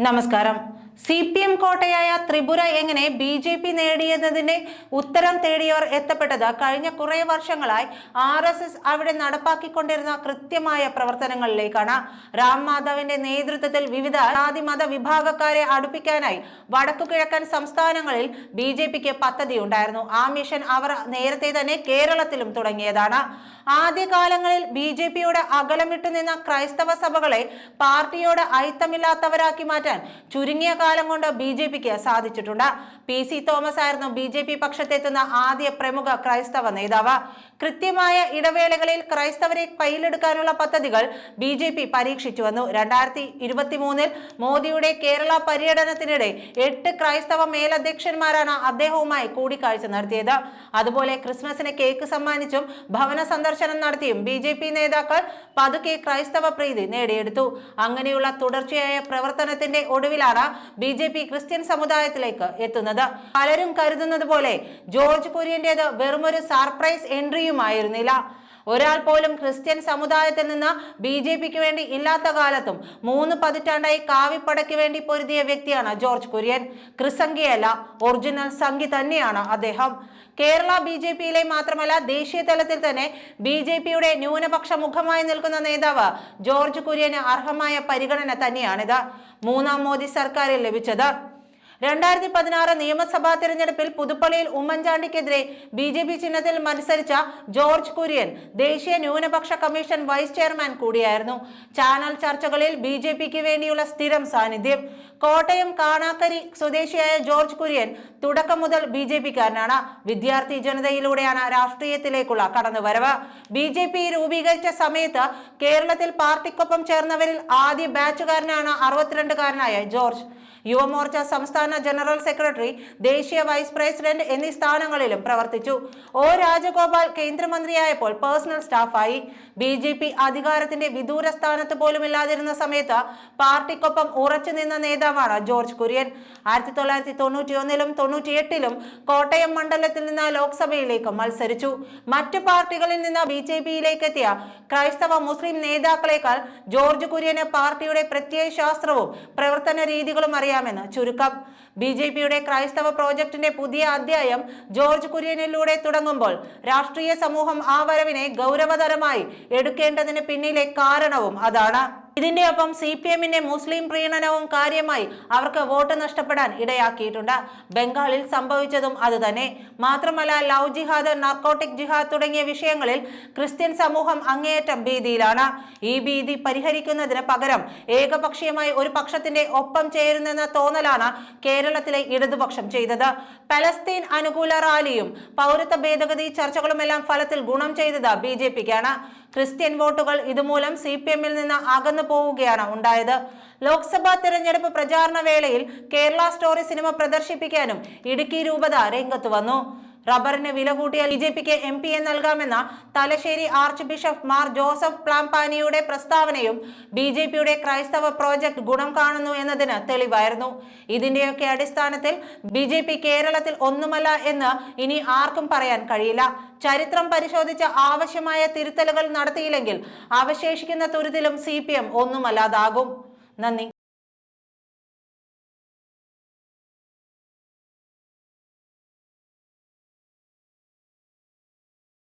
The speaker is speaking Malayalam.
నమస్కారం. സി പി എം കോട്ടയായ ത്രിപുര എങ്ങനെ ബി ജെ പി നേടിയെന്നതിന്റെ ഉത്തരം തേടിയവർ എത്തപ്പെട്ടത് കഴിഞ്ഞ കുറേ വർഷങ്ങളായി ആർ എസ് എസ് അവിടെ നടപ്പാക്കിക്കൊണ്ടിരുന്ന കൃത്യമായ പ്രവർത്തനങ്ങളിലേക്കാണ്. രാം മാധവിന്റെ നേതൃത്വത്തിൽ വിവിധ ജാതി മത വിഭാഗക്കാരെ അടുപ്പിക്കാനായി വടക്കു കിഴക്കൻ സംസ്ഥാനങ്ങളിൽ ബി ജെ പിക്ക് പദ്ധതിയുണ്ടായിരുന്നു. ആ മിഷൻ അവർ നേരത്തെ തന്നെ കേരളത്തിലും തുടങ്ങിയതാണ്. ആദ്യകാലങ്ങളിൽ ബി ജെ പിയോട് അകലമിട്ടു നിന്ന ക്രൈസ്തവ സഭകളെ പാർട്ടിയോട് ഐത്തമില്ലാത്തവരാക്കി മാറ്റാൻ ചുരുങ്ങിയ കാലം കൊണ്ട് ബി ജെ പിക്ക് സാധിച്ചിട്ടുണ്ട്. പി സി തോമസ് ആയിരുന്നു ബി ജെ പി പക്ഷത്തെത്തുന്ന ആദ്യ പ്രമുഖ ക്രൈസ്തവ നേതാവ്. കൃത്യമായ ഇടവേളകളിൽ ക്രൈസ്തവരെ കയ്യിലെടുക്കാനുള്ള പദ്ധതികൾ ബി ജെ പി പരീക്ഷിച്ചു വന്നു. രണ്ടായിരത്തി ഇരുപത്തി മൂന്നിൽ മോദിയുടെ കേരള പര്യടനത്തിനിടെ എട്ട് ക്രൈസ്തവ മേലധ്യക്ഷന്മാരാണ് അദ്ദേഹവുമായി കൂടിക്കാഴ്ച നടത്തിയത്. അതുപോലെ ക്രിസ്മസിന് കേക്ക് സമ്മാനിച്ചും ഭവന സന്ദർശനം നടത്തിയും ബി ജെ പി നേതാക്കൾ പതുക്കെ ക്രൈസ്തവ പ്രീതി നേടിയെടുത്തു. അങ്ങനെയുള്ള തുടർച്ചയായ പ്രവർത്തനത്തിന്റെ ഒടുവിലാണ് ബി ജെ പി ക്രിസ്ത്യൻ സമുദായത്തിലേക്ക് എത്തുന്നത്. പലരും കരുതുന്നത് പോലെ ജോർജ് കുര്യന്റേത് വെറുമൊരു സർപ്രൈസ് എൻട്രിയുമായിരുന്നില്ല. ഒരാൾ പോലും ക്രിസ്ത്യൻ സമുദായത്തിൽ നിന്ന് ബി ജെ പിക്ക് വേണ്ടി ഇല്ലാത്ത കാലത്തും മൂന്ന് പതിറ്റാണ്ടായി കാവിപ്പടയ്ക്ക് വേണ്ടി പൊരുതിയ വ്യക്തിയാണ് ജോർജ് കുര്യൻ. ക്രിസംഖ്യയല്ല ഒറിജിനൽ സംഖ്യ തന്നെയാണ് അദ്ദേഹം. കേരള ബി ജെ പിയിലെ മാത്രമല്ല ദേശീയ തലത്തിൽ തന്നെ ബി ജെ പിയുടെ ന്യൂനപക്ഷ മുഖമായി നിൽക്കുന്ന നേതാവ് ജോർജ് കുര്യന് അർഹമായ പരിഗണന തന്നെയാണിത്. മൂന്നാം മോദി സർക്കാരിൽ ലഭിച്ചത്. രണ്ടായിരത്തി പതിനാറ് നിയമസഭാ തെരഞ്ഞെടുപ്പിൽ പുതുപ്പള്ളിയിൽ ഉമ്മൻചാണ്ടിക്കെതിരെ ബി ജെ പി ചിഹ്നത്തിൽ മത്സരിച്ച ജോർജ് കുര്യൻ ദേശീയ ന്യൂനപക്ഷ കമ്മീഷൻ വൈസ് ചെയർമാൻ കൂടിയായിരുന്നു. ചാനൽ ചർച്ചകളിൽ ബി ജെ പിക്ക് വേണ്ടിയുള്ള സ്ഥിരം സാന്നിധ്യം. കോട്ടയം കാണാക്കരി സ്വദേശിയായ ജോർജ് കുര്യൻ തുടക്കം മുതൽ ബി ജെ പിക്കാരനാണ്. വിദ്യാർത്ഥി ജനതയിലൂടെയാണ് രാഷ്ട്രീയത്തിലേക്കുള്ള കടന്നുവരവ്. ബി ജെ പി രൂപീകരിച്ച സമയത്ത് കേരളത്തിൽ പാർട്ടിക്കൊപ്പം ചേർന്നവരിൽ ആദ്യ ബാച്ചുകാരനാണ് അറുപത്തിരണ്ടുകാരനായ ജോർജ്. യുവമോർച്ച സംസ്ഥാന ജനറൽ സെക്രട്ടറി ദേശീയ വൈസ് പ്രസിഡന്റ് എന്നീ സ്ഥാനങ്ങളിലും പ്രവർത്തിച്ചു. ഒ. രാജഗോപാൽ കേന്ദ്രമന്ത്രിയായപ്പോൾ പേഴ്സണൽ സ്റ്റാഫായി. ബി. ജെ. പി അധികാരത്തിന്റെ വിദൂര സ്ഥാനത്ത് പോലും ഇല്ലാതിരുന്ന സമയത്ത് പാർട്ടിക്കൊപ്പം ഉറച്ചു നിന്ന നേതാവാണ് ജോർജ് കുര്യൻ. ആയിരത്തി തൊള്ളായിരത്തി തൊണ്ണൂറ്റി ഒന്നിലും തൊണ്ണൂറ്റിയെട്ടിലും കോട്ടയം മണ്ഡലത്തിൽ നിന്ന് ലോക്സഭയിലേക്ക് മത്സരിച്ചു. മറ്റു പാർട്ടികളിൽ നിന്ന് ബി. ജെ. പിയിലേക്ക് എത്തിയ ക്രൈസ്തവ മുസ്ലിം നേതാക്കളെക്കാൾ ജോർജ് കുര്യന് പാർട്ടിയുടെ പ്രത്യയശാസ്ത്രവും പ്രവർത്തന രീതികളും അറിയാമെന്ന് ചുരുക്കം ബി ജെ പിയുടെ ക്രൈസ്തവ പ്രോജക്ടിന്റെ പുതിയ അധ്യായം ജോർജ് കുര്യനിലൂടെ തുടങ്ങുമ്പോൾ രാഷ്ട്രീയ സമൂഹം ആ വരവിനെ ഗൗരവതരമായി എടുക്കേണ്ടതിന് പിന്നിലെ കാരണവും അതാണ്. ഇതിന്റെ ഒപ്പം സി പി എമ്മിന്റെ മുസ്ലിം പ്രീണനവും കാര്യമായി അവർക്ക് വോട്ട് നഷ്ടപ്പെടാൻ ഇടയാക്കിയിട്ടുണ്ട്. ബംഗാളിൽ സംഭവിച്ചതും അതുതന്നെ. മാത്രമല്ല ലവ് ജിഹാദ് നർക്കോട്ടിക് ജിഹാദ് തുടങ്ങിയ വിഷയങ്ങളിൽ ക്രിസ്ത്യൻ സമൂഹം അങ്ങേയറ്റം ഭീതിയിലാണ്. ഈ ഭീതി പരിഹരിക്കുന്നതിന് പകരം ഏകപക്ഷീയമായി ഒരു പക്ഷത്തിന്റെ ഒപ്പം ചേരുന്നെന്ന തോന്നലാണ് കേരളത്തിലെ ഇടതുപക്ഷം ചെയ്തത്. പലസ്തീൻ അനുകൂല റാലിയും പൗരത്വ ഭേദഗതി ചർച്ചകളുമെല്ലാം ഫലത്തിൽ ഗുണം ചെയ്തത് ബി ജെ പിക്കാണ്. ക്രിസ്ത്യൻ വോട്ടുകൾ ഇതുമൂലം സി പി എമ്മിൽ നിന്ന് അകന്നു പോവുകയാണ് ഉണ്ടായത്. ലോക്സഭാ തെരഞ്ഞെടുപ്പ് പ്രചാരണ വേളയിൽ കേരള സ്റ്റോറി സിനിമ പ്രദർശിപ്പിക്കാനും ഇടുക്കി രൂപത രംഗത്ത് വന്നു. റബ്ബറിന് വില കൂട്ടിയ ബി ജെ പിക്ക് എം പി എ നൽകാമെന്ന തലശ്ശേരി ആർച്ച് ബിഷപ്പ് മാർ ജോസഫ് പ്ലാംപാനിയുടെ പ്രസ്താവനയും ബി ജെ പിയുടെ ക്രൈസ്തവ പ്രോജക്ട് ഗുണം കാണുന്നു എന്നതിന് തെളിവായിരുന്നു. ഇതിന്റെയൊക്കെ അടിസ്ഥാനത്തിൽ ബി ജെ പി കേരളത്തിൽ ഒന്നുമല്ല എന്ന് ഇനി ആർക്കും പറയാൻ കഴിയില്ല. ചരിത്രം പരിശോധിച്ച ആവശ്യമായ തിരുത്തലുകൾ നടത്തിയില്ലെങ്കിൽ അവശേഷിക്കുന്ന തുരുത്തിലും സി പി എം ഒന്നുമല്ലാതാകും. നന്ദി.